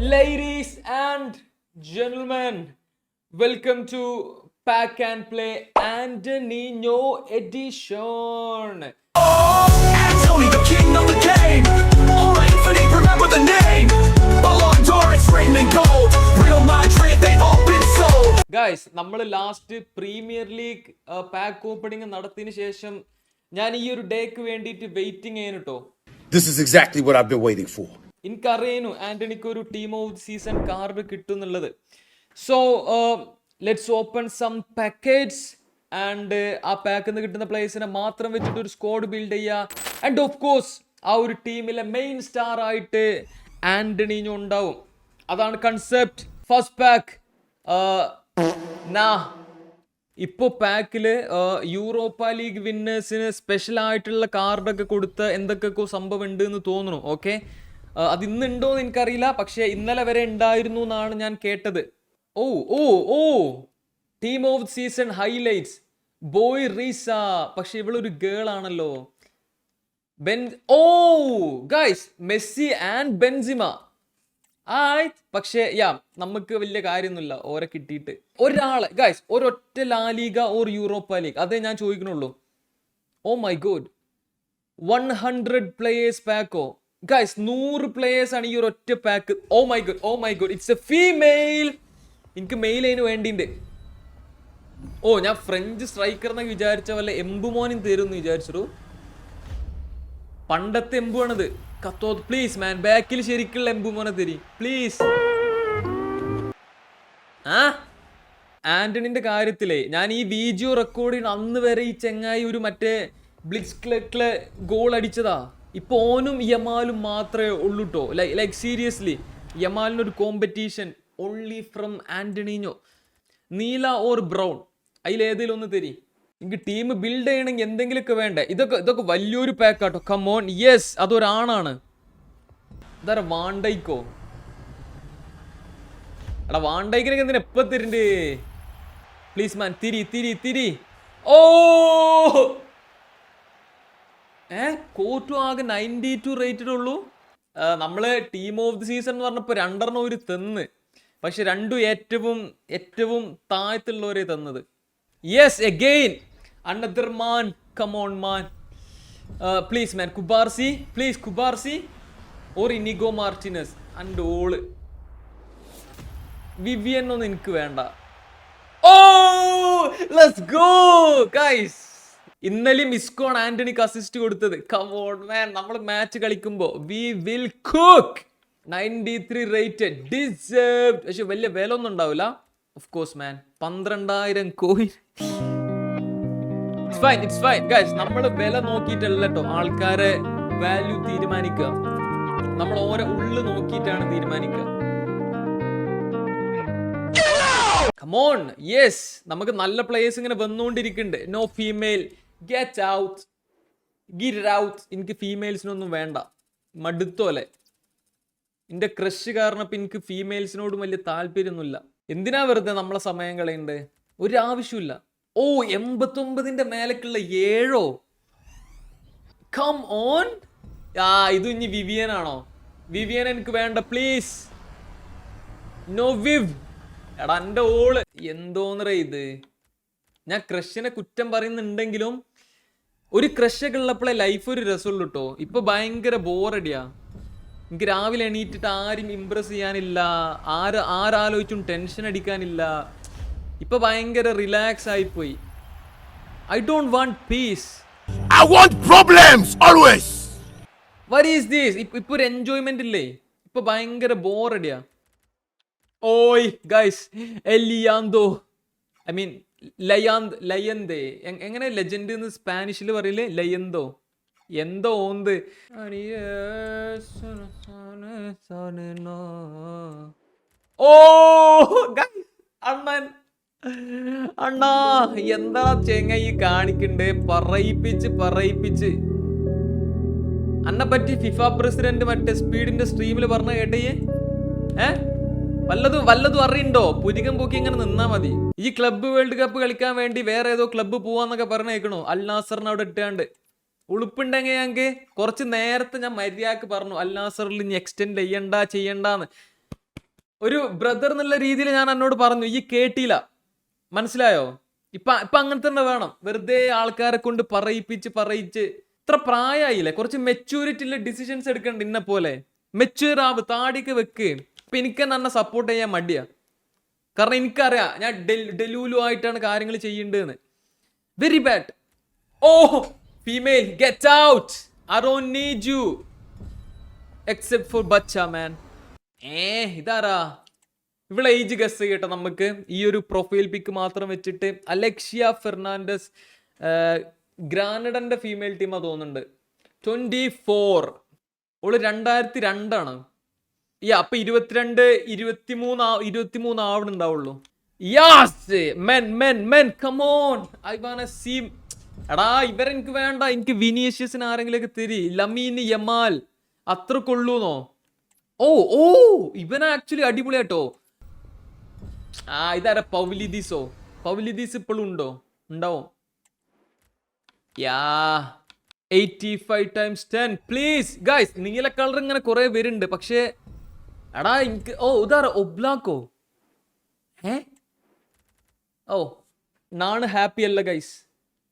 Ladies and gentlemen, welcome to Pack and Play Antonino Edition. Tony, the king of the game. All infinite, remember the name. Ballon d'Or, it's Raymond Gold. Real Madrid, they've all been sold. Guys നമ്മൾ last premier league pack opening നടത്തിയതിന് ശേഷം ഞാൻ ഈ ഒരു ഡേക്ക് വേണ്ടിയിട്ട് waiting ചെയ്യുന്നു കേട്ടോ This is exactly what I've been waiting for. എനിക്കറിയാനു ആന്റണിക്ക് ഒരു ടീം ഓഫ് സീസൺ കാർഡ് കിട്ടും എന്നുള്ളത് so let's open some package and ആ പാക്കിൽ നിന്ന് കിട്ടുന്ന പ്ലേസിനെ മാത്രം വെച്ചിട്ട് ഒരു സ്ക്വാഡ് ബിൽഡ് ചെയ്യുക ആൻഡ് ഓഫ് കോഴ്സ് ആ ഒരു ടീമിലെ മെയിൻ സ്റ്റാർ ആയിട്ട് ആന്റണീഞ്ഞോ ഉണ്ടാവും. അതാണ് കൺസെപ്റ്റ് ഫസ്റ്റ് പാക്ക് നാ. ഇപ്പോൾ പാക്കിൽ യൂറോപ്പ ലീഗ് വിന്നേഴ്സിന് സ്പെഷ്യൽ ആയിട്ടുള്ള കാർഡൊക്കെ കൊടുത്ത എന്തൊക്കെയൊക്കെ സംഭവം ഉണ്ട് എന്ന് തോന്നുന്നു ഓക്കെ അത് ഇന്ന് ഉണ്ടോ എന്ന് എനിക്കറിയില്ല പക്ഷേ ഇന്നലെ വരെ ഉണ്ടായിരുന്നു എന്നാണ് ഞാൻ കേട്ടത്. Oh oh oh. Team of season highlights boy റീസ പക്ഷെ ഇവളൊരു ഗേൾ ആണല്ലോ. ബെൻ oh guys Messi and Benzema. ആയ് പക്ഷേ യാ നമുക്ക് വലിയ കാര്യമൊന്നുമില്ല ഓരെ കിട്ടിയിട്ട്. ഒരാളെ ഗൈസ് ഒരൊറ്റ ലാലിക ഓർ യൂറോപ്പ ലീഗ് അതേ ഞാൻ ചോദിക്കണുള്ളൂ. ഓ my God one hundred players പാക്കോ ഗൈസ് നൂറ് പ്ലേയേഴ്സ് ആണ് ഈ ഒരു ഒറ്റ pack oh my good oh my good it's a female എനിക്ക് മെയിൽ അതിന് വേണ്ടിണ്ട് ഓ ഞാൻ ഫ്രഞ്ച് സ്ട്രൈക്കർ എന്നൊക്കെ വിചാരിച്ച വല്ല എംബുമോനും എന്ന് വിചാരിച്ചു പണ്ടത്തെ എംബുവാണിത് കത്തോ പ്ലീസ് മാൻ ബാക്കിൽ ശരിക്കുള്ള എംബുമോനെ തരി. പ്ലീസ് ആ? ആന്റണിന്റെ കാര്യത്തിലേ ഞാൻ ഈ വീഡിയോ റെക്കോർഡ് ചെയ്യുന്ന അന്ന് വരെ ഈ ചെങ്ങായി ഒരു മറ്റേ ബ്ലിക്സ് ക്ലക്കിലെ ഗോൾ അടിച്ചതാ. ഇപ്പൊ ഓനും യമാലും മാത്രമേ ഉള്ളൂ കേട്ടോ ലൈക് സീരിയസ്ലി യമാലിനൊരു കോമ്പറ്റീഷൻ ഓൺലി ഫ്രം ആന്റണീനോ. നീല ഓർ ബ്രൗൺ അതിലേതെങ്കിലും ഒന്ന് തരി. എനിക്ക് ടീം ബിൽഡ് ചെയ്യണമെങ്കിൽ എന്തെങ്കിലുമൊക്കെ വേണ്ടേ? ഇതൊക്കെ ഇതൊക്കെ വലിയൊരു പാക്കാട്ടോ കമോൺ യെസ് അതൊരാണാണ്. ഇതാരാ വാണ്ടൈക്കോ എടാ വാണ്ടൈക്കിനൊക്കെ എന്തിനാ എപ്പ തരണ്ടേ? പ്ലീസ് മാൻ തിരി തിരി തിരി. ഓ! ഏ കോട്ടു ആകെ നയന്റി ടു ആ, നമ്മൾ ടീം ഓഫ് ദി സീസൺ എന്ന് പറഞ്ഞപ്പോൾ രണ്ടെണ്ണം ഒരു തെന്ന്. പക്ഷെ രണ്ടും ഏറ്റവും ഏറ്റവും താഴത്തുള്ളവരെ തന്നത്. Yes again another man come on man please man Cubarsi please Cubarsi or Inigo Martinez and all Vivian ഒന്നും എനിക്ക് വേണ്ട. ഓ ലെറ്റ്സ് ഗോ ഗൈസ് ഇന്നലെയും ഇസ്കോൺ ആന്റണിക്ക് അസിസ്റ്റ് കൊടുത്തത്. കമോൺ മാൻ നമ്മൾ മാച്ച് കളിക്കുമ്പോൾ we will cook ninety three rated deserve പക്ഷെ വലിയ വില ഒന്നും ഉണ്ടാവില്ല. ഓഫ് കോഴ്സ് മാൻ പന്ത്രണ്ടായിരം coin fine it's fine guys നമ്മൾ വില നോക്കിയിട്ടല്ല കേട്ടോ ആൾക്കാരെ വാല്യൂ തീരുമാനിക്കുക. നമ്മൾ ഓരോ ഉള്ളു നോക്കിയിട്ടാണ് തീരുമാനിക്കുക. കമോൺ യെസ് നമുക്ക് നല്ല പ്ലേയേഴ്സ് ഇങ്ങനെ വന്നുകൊണ്ടിരിക്കുന്നുണ്ട്. No female get out get out എനിക്ക് ഫീമെയിൽസിനൊന്നും വേണ്ട. മടുത്തോലെ എന്റെ ക്രഷ് കാരണം ഇപ്പം എനിക്ക് ഫീമെയിൽസിനോടും വലിയ താല്പര്യമൊന്നുമില്ല. എന്തിനാ വെറുതെ നമ്മളെ സമയം കളയുണ്ട്? ഒരു ആവശ്യമില്ല ഓ എൺപത്തൊമ്പതിന്റെ മേലേക്കുള്ള ഏഴോ? കം ഓൺ ആ ഇത് ഇനി വിവിയൻ ആണോ വിവിയൻ എനിക്ക് വേണ്ട പ്ലീസ് നോ വിവ് എടാ എന്റെ ഓൾ. എന്തോന്നറേ ഇത്? ഞാൻ ക്രഷിനെ കുറ്റം പറയുന്നുണ്ടെങ്കിലും ഒരു ക്രഷൊക്കെ ഉള്ളപ്പോഴേ ലൈഫ് ഒരു രസമുള്ളൂ കേട്ടോ ഇപ്പൊ ഭയങ്കര ബോറടിയാ എനിക്ക് രാവിലെ എണീറ്റിട്ട് ആരും ഇമ്പ്രസ് ചെയ്യാനില്ല. ആര് ആരാലോചിച്ചും ടെൻഷൻ അടിക്കാനില്ല. ഇപ്പൊ ഭയങ്കര റിലാക്സ് ആയിപ്പോയി. I don't want peace I want problems always what is these ഇപ്പൊ ഒരു എൻജോയ്മെന്റ് ഇല്ലേ? ഇപ്പൊ ഭയങ്കര ബോറടിയാ ഓയ് ഗൈസ് എല്ലിയാന്തോ ഐ മീൻ ലയാന്ത് ലയന്തേ. എങ്ങനെ ലെജൻഡ് എന്ന് സ്പാനിഷിൽ പറയില്ലേ? ലയന്തോ. എന്തോ ഓന്ത്. ഓ അണ്ണൻ. അണ്ണാ എന്താ ചെങ്ങ ഈ കാണിക്കണ്ടേ? പറയിപ്പിച്ച് പറയിപ്പിച്ച്. അന്നെ പറ്റി ഫിഫ പ്രസിഡന്റ് മറ്റേ സ്പീഡിന്റെ സ്ട്രീമിൽ പറഞ്ഞ കേട്ടേ ഏ? വല്ലതും വല്ലതും അറിയണ്ടോ? പുരികം പൊക്കി ഇങ്ങനെ നിന്നാ മതി. ഈ ക്ലബ്ബ് വേൾഡ് കപ്പ് കളിക്കാൻ വേണ്ടി വേറെ ഏതോ ക്ലബ്ബ് പോവാന്നൊക്കെ പറഞ്ഞേക്കണോ. അൽ അവിടെ ഇട്ടാണ്ട്. ഉളുപ്പുണ്ടെങ്കിൽ ഞങ്ങൾക്ക് കുറച്ച് നേരത്തെ ഞാൻ മര്യാദയ്ക്ക് പറഞ്ഞു അൽ ഇനി എക്സ്റ്റെൻഡ് ചെയ്യണ്ട ചെയ്യണ്ടെന്ന്. ഒരു ബ്രദർ എന്നുള്ള രീതിയിൽ ഞാൻ എന്നോട് പറഞ്ഞു ഈ കേട്ടില്ല. മനസ്സിലായോ? ഇപ്പൊ ഇപ്പൊ അങ്ങനെ തന്നെ വേണം. വെറുതെ ആൾക്കാരെ കൊണ്ട് പറയിപ്പിച്ച് പറയിച്ച്. ഇത്ര പ്രായമായില്ലേ കുറച്ച് മെച്യൂരിറ്റി ഉള്ള ഡിസിഷൻസ് എടുക്കണ്ട ഇന്നെ പോലെ മെച്യൂർ ആവ് താടിക്ക് വെക്ക്. ഇപ്പൊ എനിക്ക് തന്നെ സപ്പോർട്ട് ചെയ്യാൻ മടിയാ. കാരണം എനിക്കറിയാം ഞാൻ ഡെലൂലു ആയിട്ടാണ് കാര്യങ്ങൾ ചെയ്യേണ്ടതെന്ന്. Very bad oh female get out I don't need you except for ബച്ച മാൻ ഏ ഇതാരാ? ഇവിടെ ഏജ് ഗസ് കേട്ടോ നമുക്ക്. ഈ ഒരു പ്രൊഫൈൽ പിക്ക് മാത്രം വെച്ചിട്ട് അലക്ഷ്യ ഫെർണാണ്ടസ് ഗ്രാനഡന്റെ ഫീമെയിൽ ടീമാ തോന്നുന്നുണ്ട്. ട്വന്റി ഫോർ ഓൾ രണ്ടായിരത്തി രണ്ടാണ്. ഈ അപ്പൊ ഇരുപത്തിരണ്ട് ഇരുപത്തിമൂന്ന് ഇരുപത്തിമൂന്ന് ആവണുണ്ടാവുള്ളൂ. യാസ് men men men come on I Wana see എടാ ഇവരെനിക്ക് വേണ്ട. എനിക്ക് വിനീഷ്യസിന് ആരെങ്കിലൊക്കെ തരി. ലമീന് യമാൽ. അത്ര കൊള്ളൂന്നോ ഓ ഓ ഇവൻ ആക്ച്വലി അടിപൊളിയാട്ടോ. ആ ഇതാരാ? പൗലിദീസോ? പൗലിദീസ് ഇപ്പോഴും ഉണ്ടോ? ഉണ്ടാവും. യാ eighty five times ten please guys നീല കളർ ഇങ്ങനെ കുറെ പേരുണ്ട് പക്ഷേ എടാ എനിക്ക് ഓ ഉദാറ ഒബ്ലാക്കോ? ഏ? ഓ നാണ് ഹാപ്പി അല്ല ഗൈസ്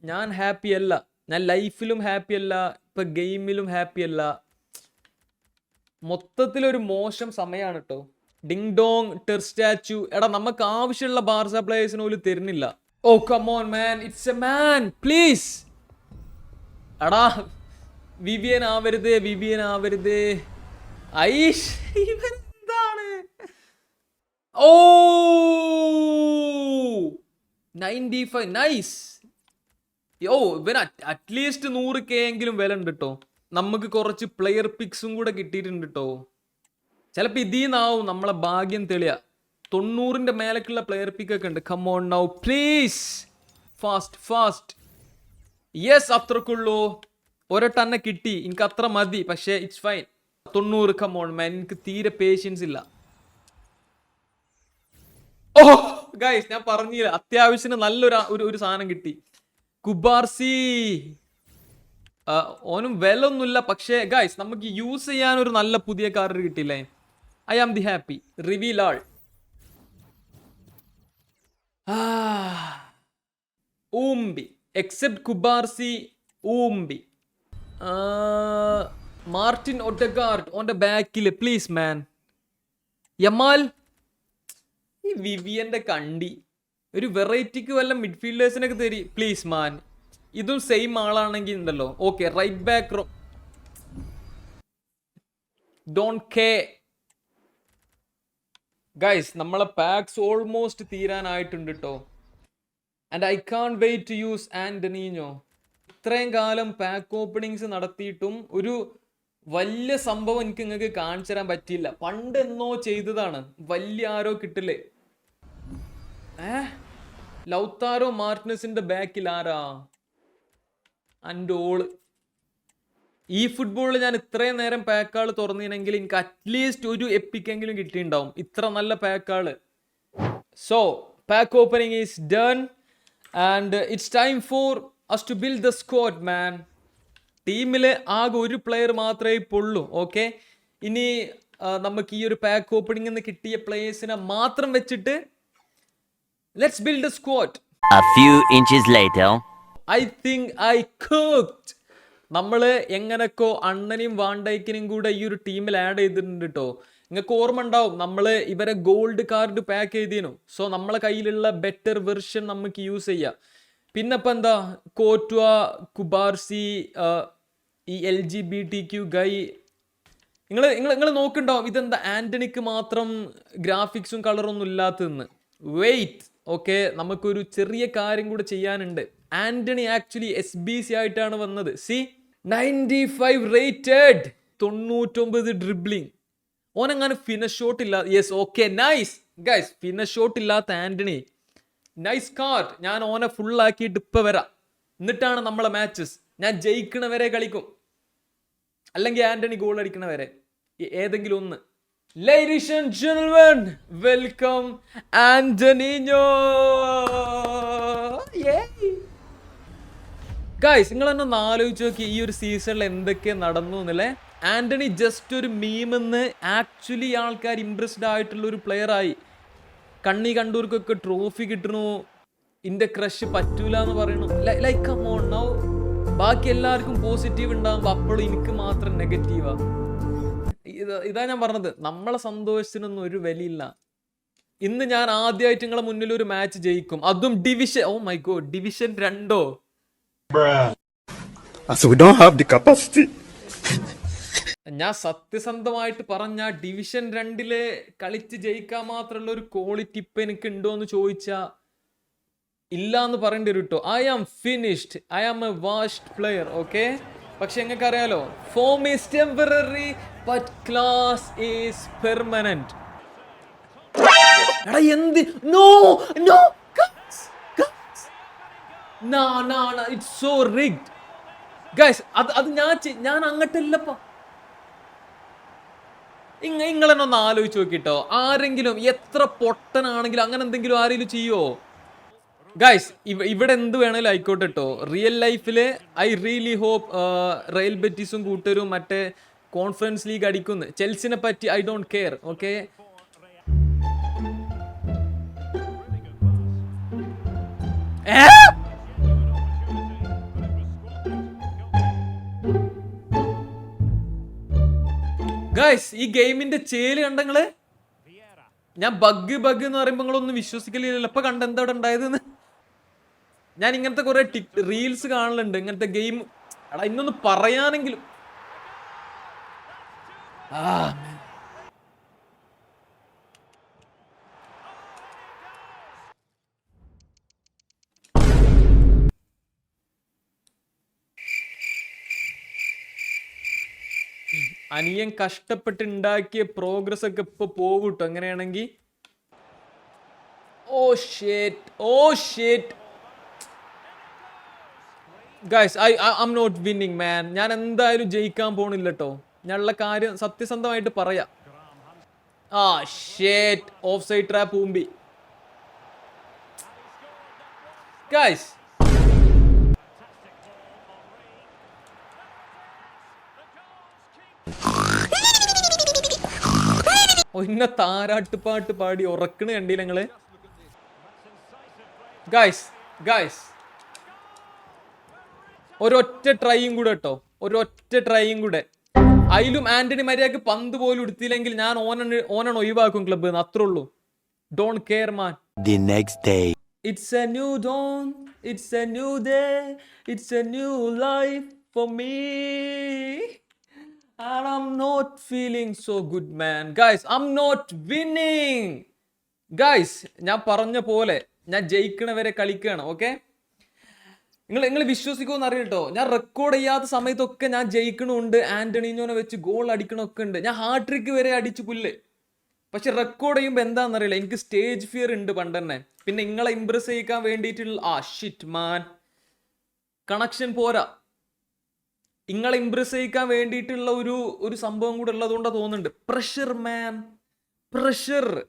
ഞാൻ ഹാപ്പി അല്ല. ഞാൻ ലൈഫിലും ഹാപ്പി അല്ല ഇപ്പൊ ഗെയിമിലും ഹാപ്പി അല്ല. മൊത്തത്തിലൊരു മോശം സമയമാണ് കേട്ടോ ഡിങ് ഡോങ് ടെർ സ്റ്റാച്ചു. എടാ നമുക്ക് ആവശ്യമുള്ള ബാർസ പ്ലേയേഴ്സിന് പോലും തരുന്നില്ല. ഓ come on man it's a man please എടാ വിവിയൻ ആവരുത് വിവിയൻ ആവരുത്. ഐഷ് ഇവൻ ഓ നയന്റി ഫൈവ് നൈസ് യോ ഇവൻ അറ്റ്ലീസ്റ്റ് നൂറ് കെ എങ്കിലും വില ഉണ്ട് കേട്ടോ നമുക്ക് കുറച്ച് പ്ലെയർ പിക്സും കൂടെ കിട്ടിയിട്ടുണ്ട് കേട്ടോ ചിലപ്പോൾ ഇതിൽ നിന്നാവും നമ്മളെ ഭാഗ്യം തെളിയ. തൊണ്ണൂറിന്റെ മേലേക്കുള്ള പ്ലെയർ പിക്ക് ഒക്കെ ഉണ്ട്. On now please fast fast yes അത്രക്കുള്ളൂ. ഒരൊട്ടെന്നെ കിട്ടി. എനിക്ക് അത്ര മതി. പക്ഷേ ഇറ്റ്സ് ഫൈൻ തൊണ്ണൂറ് കമോൺ മാൻ എനിക്ക് തീരെ പേഷ്യൻസ് ഇല്ല. ഓ ഗൈസ് ഞാൻ പറഞ്ഞില്ല. അത്യാവശ്യത്തിന് നല്ലൊരു ഒരു സാധനം കിട്ടി. കുബാർസി. ഓനും വില ഒന്നുമില്ല പക്ഷേ ഗൈസ് നമുക്ക് യൂസ് ചെയ്യാൻ ഒരു നല്ല പുതിയ കാർ കിട്ടിയില്ലേ? I am the happy reveal all ഊംബി. Except Cubarsi ഊംബി. Martin ഒട്ടഗാർഡ് ഓന്റെ ബാക്കിൽ പ്ലീസ് മാൻ യമാൽ ഈ വിവിയന്റെ കണ്ടി ഒരു വെറൈറ്റിക്ക് വല്ല മിഡ്ഫീൽഡേഴ്സിനൊക്കെ തരി പ്ലീസ് മാൻ ഇതും സെയിം ആളാണെങ്കിൽ ഉണ്ടല്ലോ. Okay right back Don K guys നമ്മളെ പാക്സ് ഓൾമോസ്റ്റ് തീരാനായിട്ടുണ്ട് കേട്ടോ and I can't wait to use ആൻഡനീഞ്ഞോ ഇത്രയും കാലം പാക്ക് ഓപ്പണിങ്സ് നടത്തിയിട്ടും ഒരു വലിയ സംഭവം എനിക്ക് നിങ്ങൾക്ക് കാണിച്ചു തരാൻ പറ്റിയില്ല. പണ്ട് എന്നോ ചെയ്തതാണ്. വലിയ ആരോ കിട്ടില്ലേ? ലൗത്താരോ മാർട്ടിനസിന്റെ ബാക്കിൽ ആരാ? അൻഡോൾ. ഈ ഫുട്ബോളിൽ ഞാൻ ഇത്രയും നേരം പാക്കാൾ തുറന്നിനെങ്കിൽ എനിക്ക് അറ്റ്ലീസ്റ്റ് ഒരു എപ്പിക്കെങ്കിലും കിട്ടിയിട്ടുണ്ടാവും. ഇത്ര നല്ല പാക്കാൾ so pack opening is done and it's time for us to build the squad മാൻ ടീമിൽ ആകെ ഒരു പ്ലെയർ മാത്രമേ ഇപ്പോൾ ഉള്ളൂ ഓക്കെ ഇനി നമുക്ക് ഈ ഒരു പാക്ക് ഓപ്പണിംഗിൽ നിന്ന് കിട്ടിയ പ്ലേയേഴ്സിനെ മാത്രം വെച്ചിട്ട് let's build a squad A few inches later. I think I cooked. നമ്മൾ എങ്ങനെക്കോ അണ്ണനെയും വാണ്ടൈക്കിനെയും കൂടെ ഈ ഒരു ടീമിൽ ആഡ് ചെയ്തിട്ടുണ്ട് കേട്ടോ നിങ്ങൾക്ക് ഓർമ്മ ഉണ്ടാവും നമ്മൾ ഇവരെ ഗോൾഡ് കാർഡ് പാക്ക് ചെയ്തിനു. സോ നമ്മളെ കയ്യിലുള്ള ബെറ്റർ വെർഷൻ നമുക്ക് യൂസ് ചെയ്യാം. പിന്നെ ഇപ്പം എന്താ? കോറ്റ്വ കുബാർസി ഈ L G B T Q ഗൈ നിങ്ങൾ നിങ്ങൾ നിങ്ങൾ നോക്കുന്നുണ്ടാവും ഇതെന്താ? ആന്റണിക്ക് മാത്രം ഗ്രാഫിക്സും കളറൊന്നും ഇല്ലാത്തതെന്ന്. വെയിറ്റ് ഓക്കെ നമുക്കൊരു ചെറിയ കാര്യം കൂടെ ചെയ്യാനുണ്ട്. Antony actually S B C ആയിട്ടാണ് വന്നത്. C ninety five rated. തൊണ്ണൂറ്റൊമ്പത് ഡ്രിബ്ലിംഗ് ഓനങ്ങനെ ഫിനിഷ് ഷോട്ട് ഇല്ല yes okay nice guys finish shot ഇല്ലാത്ത ആന്റണി. നൈസ് കാർഡ് ഞാൻ ഓനെ ഫുൾ ആക്കിയിട്ട് ഇപ്പൊ വരാം. എന്നിട്ടാണ് നമ്മളെ മാച്ചസ് ഞാൻ ജയിക്കണവരെ കളിക്കും. അല്ലെങ്കിൽ ആന്റണി ഗോൾ അടിക്കണവരെ. ഏതെങ്കിലും ഒന്ന്. Ladies and gentlemen welcome ആന്റണിഞ്ഞോ guys നിങ്ങൾ തന്നെ ഒന്ന് ആലോചിച്ച് നോക്കി ഈ ഒരു സീസണിൽ എന്തൊക്കെ നടന്നു എന്നല്ലേ? ആന്റണി ജസ്റ്റ് ഒരു മീമെന്ന് ആക്ച്വലി ആൾക്കാർ ഇമ്പ്രസ്ഡ് ആയിട്ടുള്ള ഒരു ആയി. കണ്ണി കണ്ടൂർക്കൊക്കെ ട്രോഫി കിട്ടണു ഇന്റെ ക്രഷ് പറ്റൂല എന്ന് പറയണു ലൈക്ക് കമോൺ നൗ ബാക്കി എല്ലാവർക്കും പോസിറ്റീവ് ഉണ്ടാകുമ്പോൾ അപ്പോഴും എനിക്ക് മാത്രം നെഗറ്റീവാ ഇത് ഇതാ ഞാൻ പറഞ്ഞത്. നമ്മളെ സന്തോഷത്തിനൊന്നും ഒരു വിലയില്ല. ഇന്ന് ഞാൻ ആദ്യമായിട്ട് നിങ്ങളെ മുന്നിൽ ഒരു മാച്ച് ജയിക്കും. അതും division oh my God division രണ്ടോ? Capacity. ഞാൻ സത്യസന്ധമായിട്ട് പറഞ്ഞ ഡിവിഷൻ രണ്ടിൽ കളിച്ച് ജയിക്കാൻ മാത്രമുള്ള ഒരു ക്വാളിറ്റി ഇപ്പൊ എനിക്ക് ഉണ്ടോ എന്ന് ചോദിച്ചാ ഇല്ല എന്ന് പറയേണ്ടി വരും കേട്ടോ I am finished I am a washed player okay പക്ഷെ നിങ്ങൾക്ക് അറിയാലോ form is temporary but class is permanent എടാ എന്ത്? നോ നോ നാ നാ നാ ഇറ്റ്സ് സോ റിഗ്ഡ് ഗൈസ് അത് അത് ഞാൻ ഞാൻ അങ്ങട്ടല്ലപ്പാ. ഇങ്ങ ഇങ്ങളെന്നൊന്ന് ആലോചിച്ച് നോക്കിട്ടോ. ആരെങ്കിലും എത്ര പൊട്ടനാണെങ്കിലും അങ്ങനെ എന്തെങ്കിലും ആരെങ്കിലും ചെയ്യോ? ഗൈസ് ഇവിടെ എന്ത് വേണേലും ആയിക്കോട്ടെ കേട്ടോ റിയൽ ലൈഫിൽ ഐ റിയലി ഹോപ്പ് റയൽ ബെറ്റീസും കൂട്ടരും മറ്റേ കോൺഫറൻസ് ലീഗ് അടിക്കുന്നു. ചെൽസിനെ പറ്റി I don't care okay guys ഈ ഗെയിമിന്റെ ചേൽ കണ്ടങ്ങൾ? ഞാൻ ബഗ് ബഗ് എന്ന് പറയുമ്പോൾ നിങ്ങളൊന്നും വിശ്വസിക്കലില്ലല്ലോ. ഇപ്പൊ കണ്ടെന്താ ഉണ്ടായതെന്ന്? ഞാൻ ഇങ്ങനത്തെ കുറെ ടിക് റീൽസ് കാണലുണ്ട്. ഇങ്ങനത്തെ ഗെയിം എടാ ഇന്നൊന്ന് പറയാനെങ്കിലും. ആ അനിയൻ കഷ്ടപ്പെട്ട് ഉണ്ടാക്കിയ പ്രോഗ്രസ് ഒക്കെ ഇപ്പൊ പോകൂട്ടോ അങ്ങനെയാണെങ്കിൽ ഓ ഷേറ്റ് ഓ ഷേറ്റ് guys I I'm not winning മാൻ ഞാൻ എന്തായാലും ജയിക്കാൻ പോണില്ല കേട്ടോ ഞാനുള്ള കാര്യം സത്യസന്ധമായിട്ട് പറയാം. ആ ഷേറ്റ് ഓഫ് സൈഡ് ട്രാപ്പ് ഊമ്പി ഗൈസ് ഒന്ന താരാട്ടുപാട്ട് പാടി ഉറക്കണ കണ്ടില്ല ഞങ്ങൾ ഗായ്സ് ഗായ്സ് ഒരൊറ്റ ട്രൈയും കൂടെ കേട്ടോ ഒരൊറ്റ ട്രൈയും കൂടെ. അതിലും ആന്റണി മര്യാദയ്ക്ക് പന്ത് പോലും എടുത്തില്ലെങ്കിൽ ഞാൻ ഓനണ് ഓനാണ് ഒഴിവാക്കും ക്ലബ്ബ് അത്രേ ഉള്ളൂ. Don't care man the next day it's A new Don it's A new day it's A new life for me And I'm not feeling so good, man. Guys, I'm not winning. Guys, ഞാൻ പറഞ്ഞ പോലെ ഞാൻ ജയിക്കണവരെ കളിക്കുകയാണ് okay നിങ്ങൾ നിങ്ങൾ വിശ്വസിക്കുമെന്ന് അറിയട്ടോ ഞാൻ record ചെയ്യാത്ത സമയത്തൊക്കെ ഞാൻ ജയിക്കണമുണ്ട് ആന്റണിനോനെ വെച്ച് ഗോൾ അടിക്കണമൊക്കെ ഉണ്ട്. ഞാൻ ഹാട്രിക്ക് വരെ അടിച്ചു പുല്ല്. പക്ഷെ റെക്കോർഡ് ചെയ്യുമ്പോൾ എന്താണെന്നറിയില്ല എനിക്ക് സ്റ്റേജ് ഫിയർ ഉണ്ട് പണ്ട് തന്നെ. പിന്നെ നിങ്ങളെ ഇമ്പ്രസ് ചെയ്യിക്കാൻ വേണ്ടിയിട്ടുള്ള ആ ഷിറ്റ് മാൻ കണക്ഷൻ പോരാ. നിങ്ങളെ ഇമ്പ്രസ് ചെയ്യിക്കാൻ വേണ്ടിയിട്ടുള്ള ഒരു ഒരു സംഭവം കൂടെ ഉള്ളതുകൊണ്ടാണ് തോന്നുന്നുണ്ട്. Pressure man pressure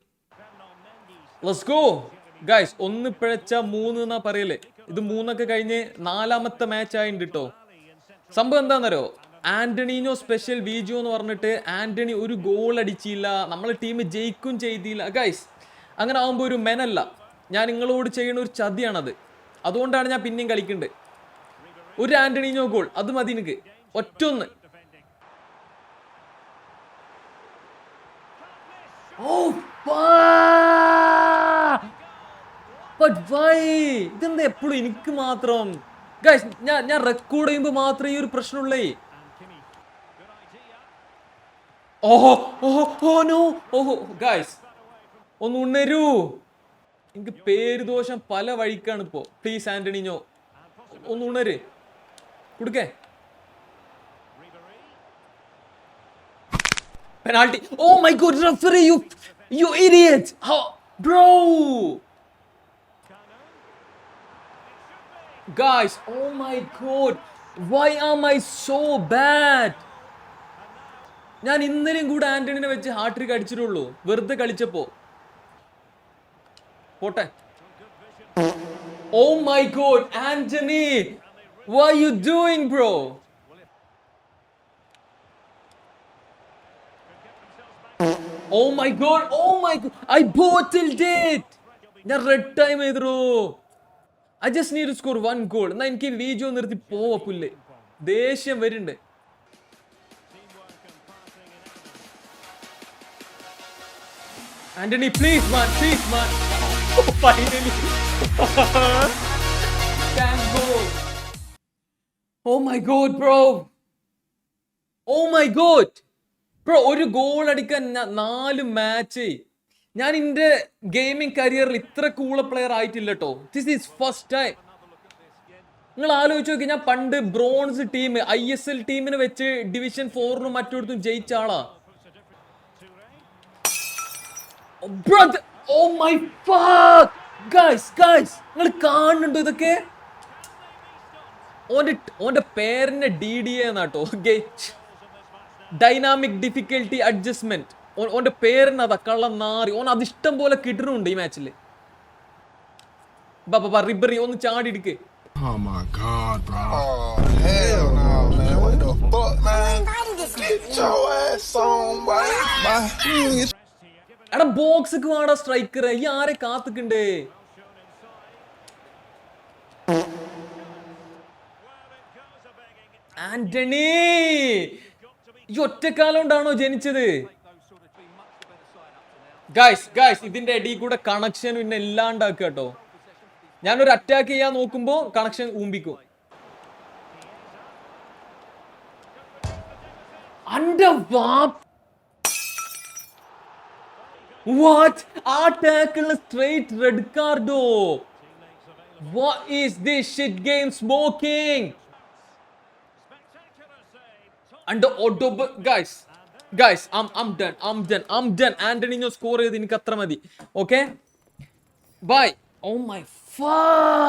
let's go guys ഒന്ന് പിഴച്ച മൂന്ന് എന്നാ പറയൽ. ഇത് മൂന്നൊക്കെ കഴിഞ്ഞ് നാലാമത്തെ മാച്ച് ആയിട്ടുണ്ട് കേട്ടോ സംഭവം എന്താണെന്നറിയോ ആന്റണിനോ സ്പെഷ്യൽ വീജോ എന്ന് പറഞ്ഞിട്ട് ആന്റണി ഒരു ഗോൾ അടിച്ചില്ല. നമ്മളെ ടീം ജയിക്കും ചെയ്തില്ല. ഗൈസ് അങ്ങനെ ആകുമ്പോൾ ഒരു മെനല്ല. ഞാൻ നിങ്ങളോട് ചെയ്യുന്ന ഒരു ചതിയാണത്. അതുകൊണ്ടാണ് ഞാൻ പിന്നെയും കളിക്കുന്നത് ഒരു ആന്റണിനോ ഗോൾ. അത് മതി എനിക്ക് ഒറ്റൊന്ന് ഓ ബട്ട് വൈ ഇതെന്താ എപ്പോഴും എനിക്ക് മാത്രം? ഗൈസ് ഞാൻ ഞാൻ റെക്കോർഡ് ചെയ്യുമ്പോൾ മാത്രമേ ഈ ഒരു പ്രശ്നമുള്ളേ. ഓഹോ ഓഹോ ഓ നോ ഓഹോ ഗൈസ് ഒന്ന് ഉണരൂ എനിക്ക് പേര് ദോഷം പല വഴിക്കാണ് ഇപ്പോ. പ്ലീസ് ആന്റണിഞ്ഞോ ഒന്ന് ഉണര് കൊടുക്കേ. Penalty oh my God referee U you idiot bro Guys, oh my god, why am I so bad? ഞാൻ ഇന്നലെയും കൂടെ ആന്റണിനെ വെച്ച് ഹാട്രിക് അടിച്ചിട്ടുള്ളൂ. വെറുതെ കളിച്ചപ്പോ. പോട്ടെ. ഓ my God Antony. Why you doing bro oh my God oh my God I bottled it ഞാൻ red time ചെയ്തോ I just need score one goal എന്നാ എനിക്ക് ലീജോ നിർത്തി പോവാ പുല്ല്. ദേഷ്യം വരുന്നുണ്ട്. Antony please man please man finally oh my Oh my god, bro. Oh my god. Bro ഒരു ഗോൾ അടിക്കാൻ നാല് മാച്ച് ഞാൻ എന്റെ ഗെയിമിംഗ് കരിയറിൽ ഇത്ര കൂള പ്ലെയർ ആയിട്ടില്ല കേട്ടോ ദിസ് ഈസ് ഫസ്റ്റ് ടൈം നിങ്ങൾ ആലോചിച്ച് നോക്കി ഞാൻ പണ്ട് bronze team I S L ടീമിന് വെച്ച് ഡിവിഷൻ ഫോറിനും മറ്റൊരിടത്തും ജയിച്ച ആളാ. ഓ മൈ ഗൈസ് ഗൈസ് നിങ്ങൾ കാണുന്നുണ്ടോ ഇതൊക്കെ? ഓന്റെ ഓന്റെ പേരിന്റെ D D എന്നാട്ടോ dynamic difficulty adjustment ഓന്റെ പേരിന് അതാ കള്ള നാറി ഓൻ അതിഷ്ടം പോലെ കിട്ടുന്നുണ്ട് ഈ മാച്ചിൽ റിബറി ഒന്ന് ചാടി എടുക്ക് Oh my god, bro. Oh, hell no, man. What the fuck, man? Get your ass on, boy. എടാ ബോക്സ് വാടാ സ്ട്രൈക്കർ ഈ ആരെ കാത്തുക്കണ്ടേ ആന്റണി ഈ ഒറ്റക്കാലം കൊണ്ടാണോ ജനിച്ചത് ഗായ്സ് ഗായ്സ് ഇതിന്റെ ഇടയിൽ കൂടെ കണക്ഷൻ പിന്നെ ഇല്ലാണ്ടാക്കുക കേട്ടോ. ഞാനൊരു അറ്റാക്ക് ചെയ്യാൻ നോക്കുമ്പോ കണക്ഷൻ ഊമ്പിക്കും. വാട്ട് ആ ടാക്കിളിന് സ്ട്രേറ്റ് റെഡ് കാർഡോ what is this shit game smoking അണ്ട് ഒഡോബ് ഗൈസ് ഐം ഐം ഡൺ ഐം ഡൺ ഐം ഡൺ ആന്റണിനോ സ്കോർ ചെയ്ത് എനിക്ക് അത്ര മതി. ഓക്കെ ബൈ ഓ മൈ ഫാ